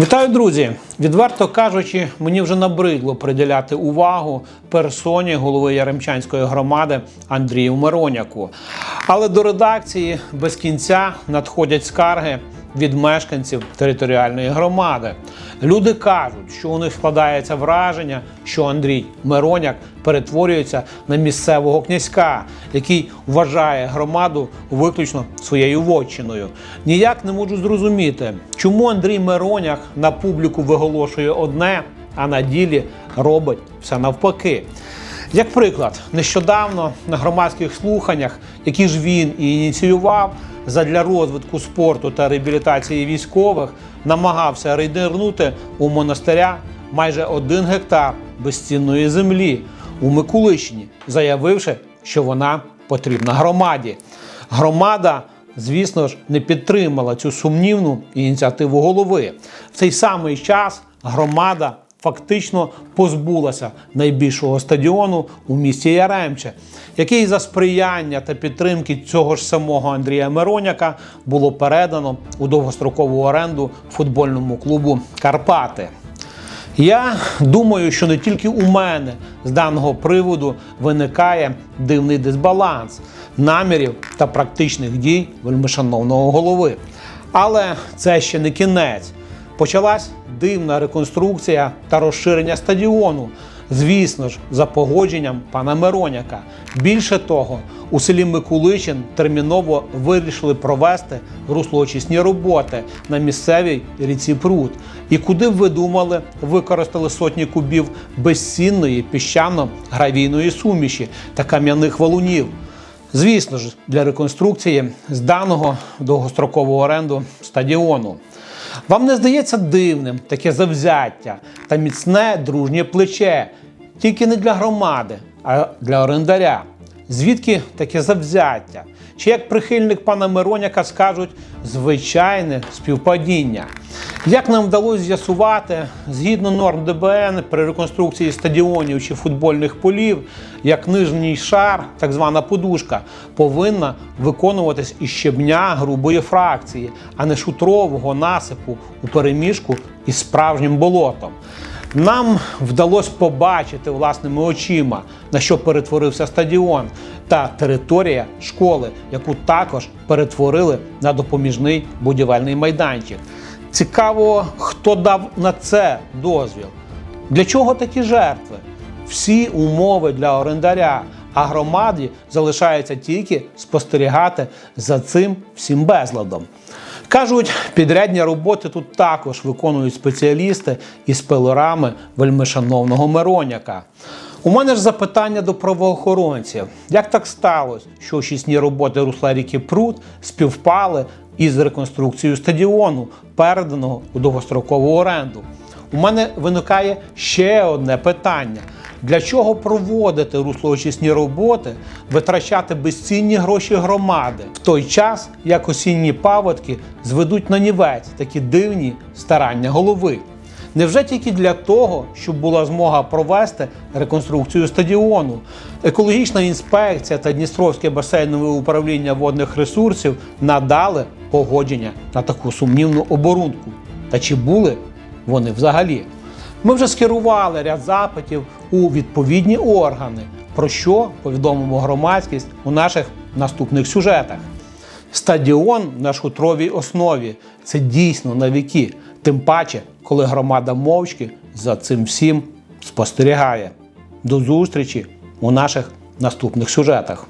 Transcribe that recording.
Вітаю, друзі! Відверто кажучи, мені вже набридло приділяти увагу персоні голови Яремчанської громади Андрію Мироняку. Але до редакції без кінця надходять скарги від мешканців територіальної громади. Люди кажуть, що у них складається враження, що Андрій Мироняк перетворюється на місцевого князька, який вважає громаду виключно своєю вотчиною. Ніяк не можу зрозуміти, чому Андрій Мироняк на публіку виголошує одне, а на ділі робить все навпаки. Як приклад, нещодавно на громадських слуханнях, які ж він і ініціював задля розвитку спорту та реабілітації військових, намагався рейдернути у монастиря майже один гектар безцінної землі у Микулищині, заявивши, що вона потрібна громаді. Громада, звісно ж, не підтримала цю сумнівну ініціативу голови. В цей самий час громада фактично позбулася найбільшого стадіону у місті Яремче, який за сприяння та підтримки цього ж самого Андрія Мироняка було передано у довгострокову оренду футбольному клубу Карпати. Я думаю, що не тільки у мене з даного приводу виникає дивний дисбаланс намірів та практичних дій вельмишановного голови. Але це ще не кінець. Почалась дивна реконструкція та розширення стадіону. Звісно ж, за погодженням пана Мироняка. Більше того, у селі Микуличин терміново вирішили провести руслоочисні роботи на місцевій ріці Прут. І куди б ви думали, використали сотні кубів безцінної піщано-гравійної суміші та кам'яних валунів. Звісно ж, для реконструкції зданого довгострокову оренду стадіону. Вам не здається дивним таке завзяття та міцне дружнє плече, тільки не для громади, а для орендаря. Звідки таке завзяття? Чи як прихильник пана Мироняка скажуть звичайне співпадіння? Як нам вдалося з'ясувати, згідно норм ДБН при реконструкції стадіонів чи футбольних полів, як нижній шар, так звана подушка, повинна виконуватись із щебня грубої фракції, а не шутрового насипу у переміжку із справжнім болотом. Нам вдалося побачити власними очима, на що перетворився стадіон та територія школи, яку також перетворили на допоміжний будівельний майданчик. Цікаво, хто дав на це дозвіл. Для чого такі жертви? Всі умови для орендаря, а громаді залишається тільки спостерігати за цим всім безладом. Кажуть, підрядні роботи тут також виконують спеціалісти із пилорами вельмишановного Мироняка. У мене ж запитання до правоохоронців: як так сталося, що очисні роботи русла ріки Прут співпали із реконструкцією стадіону, переданого у довгострокову оренду? У мене виникає ще одне питання: для чого проводити руслоочисні роботи, витрачати безцінні гроші громади в той час, як осінні паводки зведуть на нівець такі дивні старання голови? Невже тільки для того, щоб була змога провести реконструкцію стадіону? Екологічна інспекція та Дністровське басейнове управління водних ресурсів надали погодження на таку сумнівну оборудку. Та чи були вони взагалі? Ми вже скерували ряд запитів у відповідні органи, про що повідомимо громадськість у наших наступних сюжетах. Стадіон на шутровій основі це дійсно на віки, тим паче, коли громада мовчки за цим всім спостерігає. До зустрічі у наших наступних сюжетах.